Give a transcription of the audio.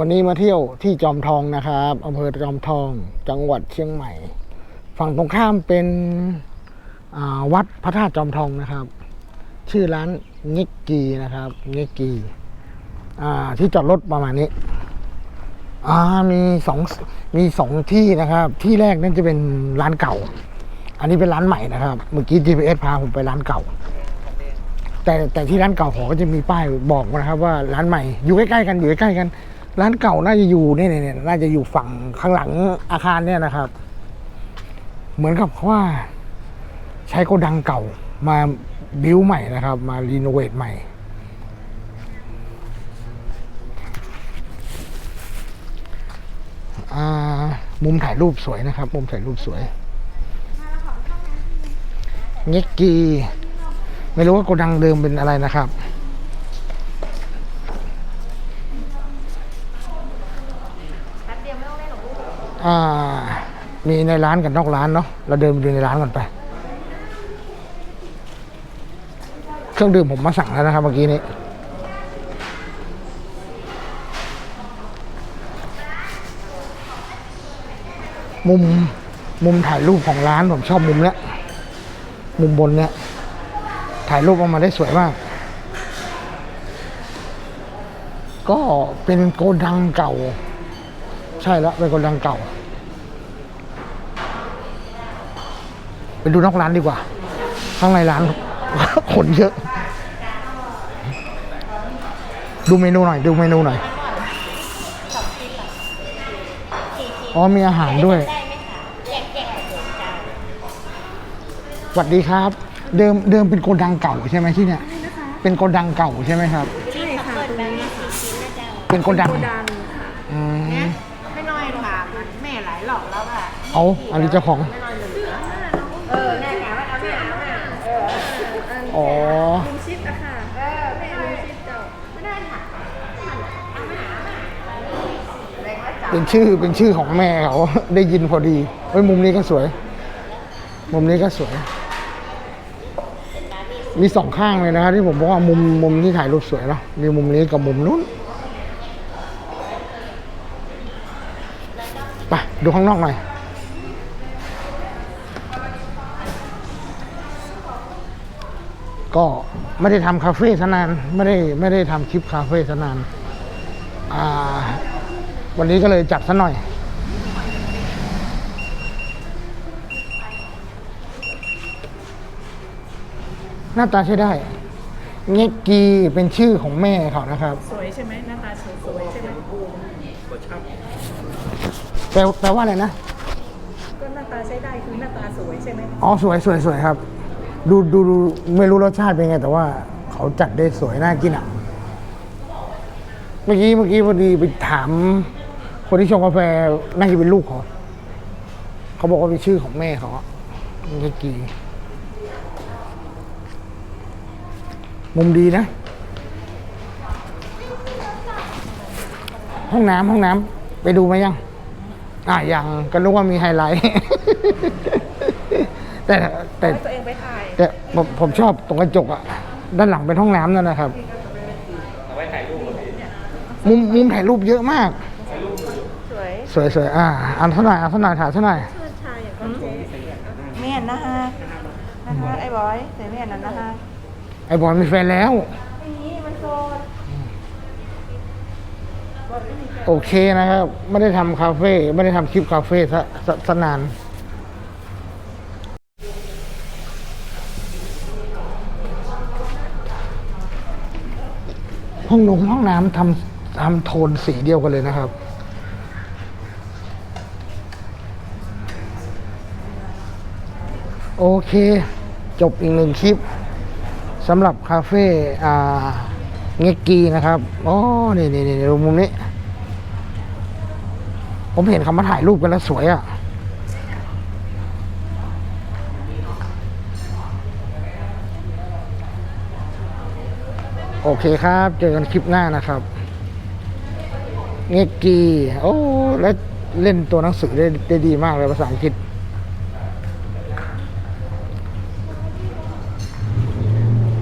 วันนี้มาเที่ยวที่จอมทองนะครับอำเภอจอมทองจังหวัดเชียงใหม่ ฝั่งตรงข้ามเป็นวัดพระธาตุจอมทองนะครับ ชื่อร้านเงกกีนะครับเงกกีที่จอดรถประมาณนี้มีสองมีสองที่นะครับ ที่แรกนั่นจะเป็นร้านเก่า อันนี้เป็นร้านใหม่นะครับ เมื่อกี้ GPS พาผมไปร้านเก่า แต่แต่ที่ร้านเก่าขาก็จะมีป้ายบอกนะครับว่าร้านใหม่อยู่ใกล้ๆกันอยู่ใกล้ๆกัน ร้านเก่าน่าจะอยู่เนี่ยเนี่ยน่าจะอยู่ฝั่งข้างหลังอาคารเนี่ยนะครับ เหมือนกับว่า ใช้โกดังเก่ามาบิวใหม่นะครับ มารีโนเวทใหม่ มุมถ่ายรูปสวยนะครับ มุมถ่ายรูปสวยเง็กกี ไม่รู้ว่าโกดังเดิมเป็นอะไรนะครับ แป๊บเดียวไม่ต้องเล่นหรอกลูก อ่า มีในร้านกับนอกร้านเนาะเราเดินไปดูในร้านก่อนไป เครื่องดื่มผมมาสั่งแล้วนะครับเมื่อกี้นี้มุมมุมถ่ายรูปของร้านผมชอบมุมเนี้ยมุมบนเนี้ยถ่ายรูปออกมาได้สวยมาก ก็เป็นโกดังเก่า ใช่แล้วเป็นโกดังเก่า ไปดูนอกร้านดีกว่า ข้างในร้านคนเยอะ ดูเมนูหน่อย ดูเมนูหน่อย อ๋อมีอาหารด้วยได้ไหมคะแจกแจกเดี๋ยวจ้าสวัสดีครับ เดิมเดิมเป็นโกดังเก่าใช่ไหมที่เนี่ย เป็นโกดังเก่าใช่ไหมครับ ใช่ค่ะตรงนี้ค่ะชิ้นนะจ๊ะเป็นโกดัง โกดังค่ะอืมไม่ เอาอันนี้เจ้าของไม่น้อยเลยเออแน่ค่ะว่าเอาแม่เอาแม่เอออ๋อลุงชิดอะค่ะ เออแม่ลุงชิดเจ้าไม่ได้ค่ะเป็นชื่อเป็นชื่อของแม่เขาได้ยินพอดีเฮ้ยมุมนี้ก็สวย มุมนี้ก็สวย มีสองข้างเลยนะครับที่ผมบอกว่ามุมมุมที่ถ่ายรูปสวยเนาะมีมุมนี้กับมุมนู้นไป ดูข้างนอกหน่อย ก็ไม่ได้ทำคาเฟ่ซะนาน ไม่ได้ไม่ได้ทำคลิปคาเฟ่ซะนานอ่าวันนี้ก็เลยจัดซะหน่อย หน้าตาใช้ได้ เงกกีเป็นชื่อของแม่เขานะครับ สวยใช่ไหมหน้าตาสวยสวยใช่ไหม ลแปลว่าอะไรนะ ก็หน้าตาใช้ได้คือหน้าตาสวยใช่ไหมอ๋อสวยสวยสวยครับ ดูดูดูไม่รู้รสชาติเป็นไง แต่ว่าเขาจัดได้สวยน่ากินอะ เมื่อกี้เมื่อกี้พอดีไปถาม คนที่ชงกาแฟน่าจะเป็นลูกเขาเขาบอกว่าเป็นชื่อของแม่เขาอะเงกกีมุมดีนะ ห้องน้ำห้องน้ำไปดูไหมยัง อะยังก็นึกว่ามีไฮไลท์ แต่แต่ให้ตัวเองไปถ่ายแต่ผมผมชอบตรงกระจกอะด้านหลังเป็นห้องน้ำนั่นนะครับมุมมุมถ่ายรูปเยอะมาก สวยสวยสวยอ่าอันเท่าไหร่อันเท่าไหร่ถ่ายเท่าไหร่ชายอย่างก็เจ๊แม่นนะฮะนะฮะไอ้บอยแต่แม่นนั่นนะฮะไอ้บอลมีแฟนแล้ว นี่มันโซน โอเคนะครับ ไม่ได้ทำคาเฟ่ไม่ได้ทำคลิปคาเฟ่ซะซะซะนานห้องนงห้องน้ำทำทำโทนสีเดียวกันเลยนะครับ โอเค จบอีกหนึ่งคลิปสำหรับคาเฟ่อ่าเงกกีนะครับ อ๋อ นี่นี่นี่มุมนี้ ผมเห็นเขามาถ่ายรูปกันแล้วสวยอะ่ะโอเคครับ เจอกันคลิปหน้านะครับ เงกกีโอ้ แล้วเล่นตัวหนังสือได้ได้ดีมากเลยภาษาอังกฤษ